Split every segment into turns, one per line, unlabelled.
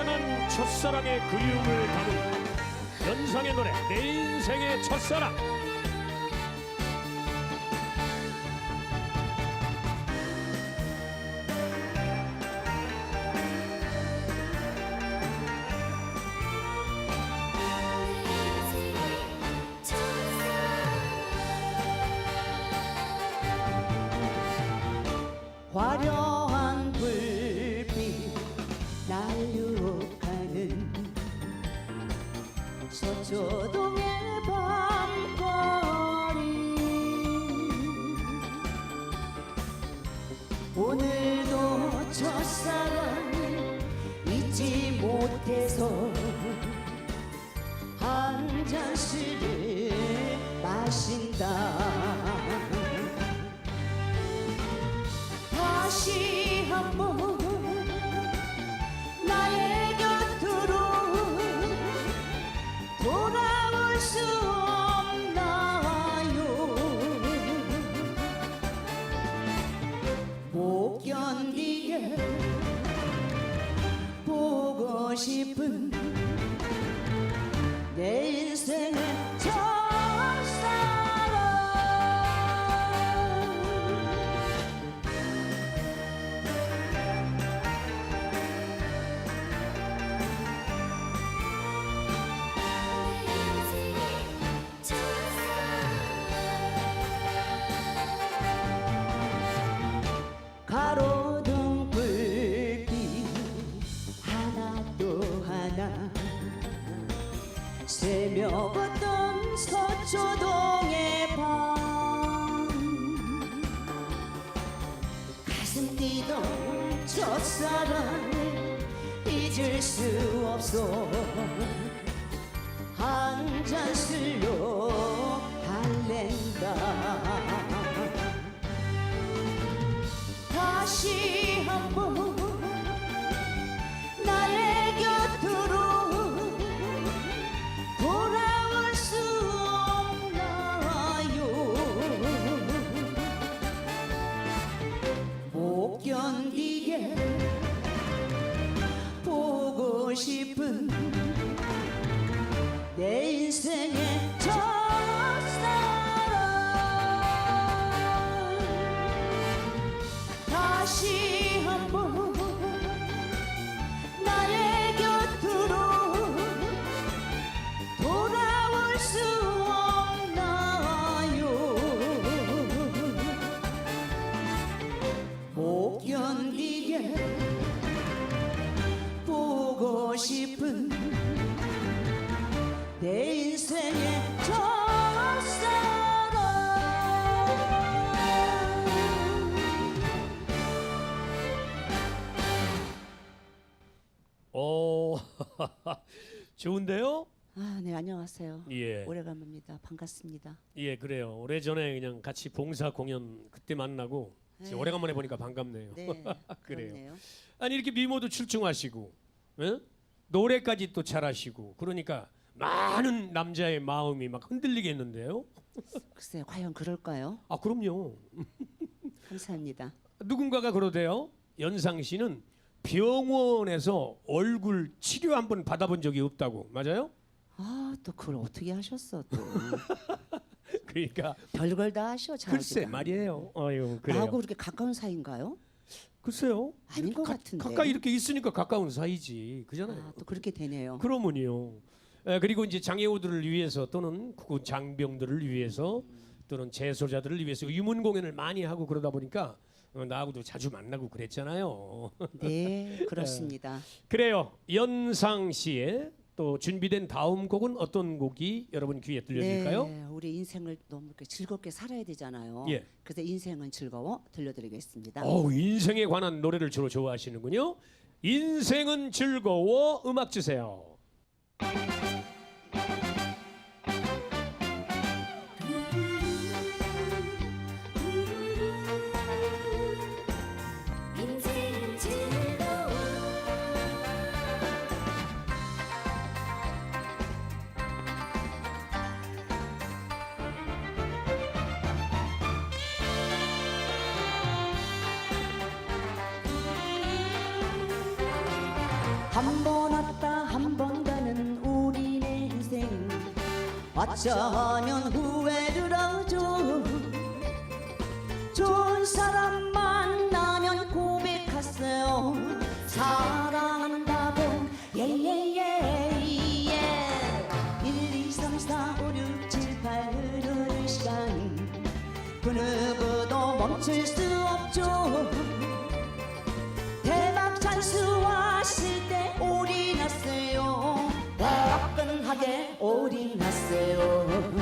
아련한 첫사랑의 그리움을 담은 연상의 노래 내 인생의 첫사랑.
화려 서초동의 밤거리. 오늘도 첫사랑을 잊지 못해서 한 잔씩을 마신다. 다시 한번 보고 싶은 새며었던 서초동의 밤. 가슴 뛰던 첫사랑을 잊을 수 없어. 한 잔 술로 달랜다. 다시 한번
좋은데요?
아, 네, 안녕하세요.
예.
오래간만입니다. 반갑습니다.
예 그래요 오래전에 그냥 같이 봉사 공연 그때 만나고 진짜
네.
오래간만에 보니까 반갑네요
네,
그래요.
그렇네요.
아니 이렇게 미모도 출중하시고 예? 노래까지 또 잘하시고 그러니까 많은 남자의 마음이 막 흔들리겠는데요
글쎄, 과연 그럴까요?
아 그럼요
감사합니다.
누군가가 그러대요. 연상 씨는 병원에서 얼굴 치료 한 번 받아본 적이 없다고 맞아요?
아, 또 그걸 어떻게 하셨어 또.
그러니까
별걸 다 하셔, 자기가.
글쎄 말이에요. 아유 그래요.
나하고 그렇게 가까운 사이인가요?
글쎄요.
아닌 것
가,
같은데.
가까이 이렇게 있으니까 가까운 사이지. 그잖아요.
아, 또 그렇게 되네요.
그러면요. 에, 그리고 이제 장애우들을 위해서 또는 그 장병들을 위해서 또는 재소자들을 위해서 유문 공연을 많이 하고 그러다 보니까 어, 나하고도 자주 만나고 그랬잖아요.
네, 그렇습니다.
그래요. 연상 씨의 또 준비된 다음 곡은 어떤 곡이 여러분 귀에 들려질까요?
네, 우리 인생을 너무 이렇게 즐겁게 살아야 되잖아요.
예.
그래서 인생은 즐거워 들려드리겠습니다.
어, 인생에 관한 노래를 주로 좋아하시는군요. 인생은 즐거워 음악 주세요.
한 번 왔다 한 번 가는 우리 내 인생. 어쩌면 후회를 하죠. 좋은 사람 만나면 고백하세요. 사랑한다고. 예예예 예. 1, 2, 3, 4, 5, 6, 7, 8 흐르는 그 누구도 멈출 수 없죠. 대박 찬스 왔을 때 올인하세요. 화끈하게 올인하세요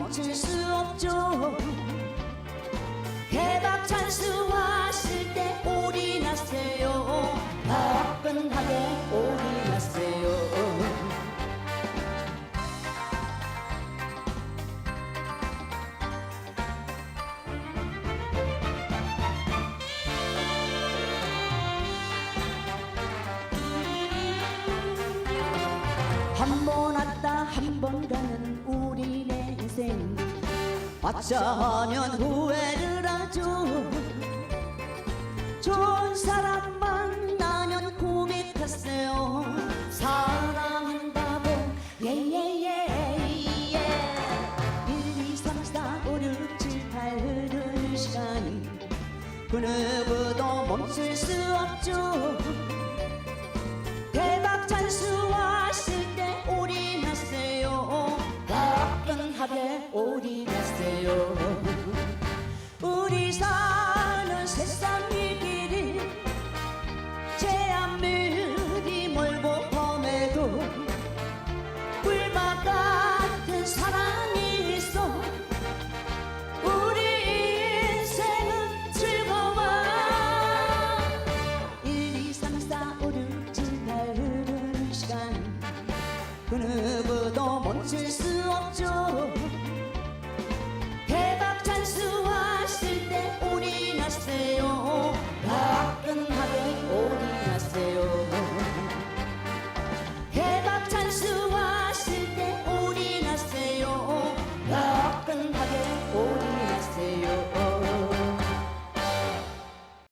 멈출 수 없죠. 대박 찬스 왔을 때 올인하세요. 화끈하게 올인하세요. 한번 왔다 한 번 가는 우리 내 인생 어쩌면 후회를 하죠 좋은 사람 만나면 고백하세요 사랑한다고 예예예 예. 1, 2, 3, 4, 5, 6, 7, 8 흐르는 시간 그 누구도 멈출 수 없죠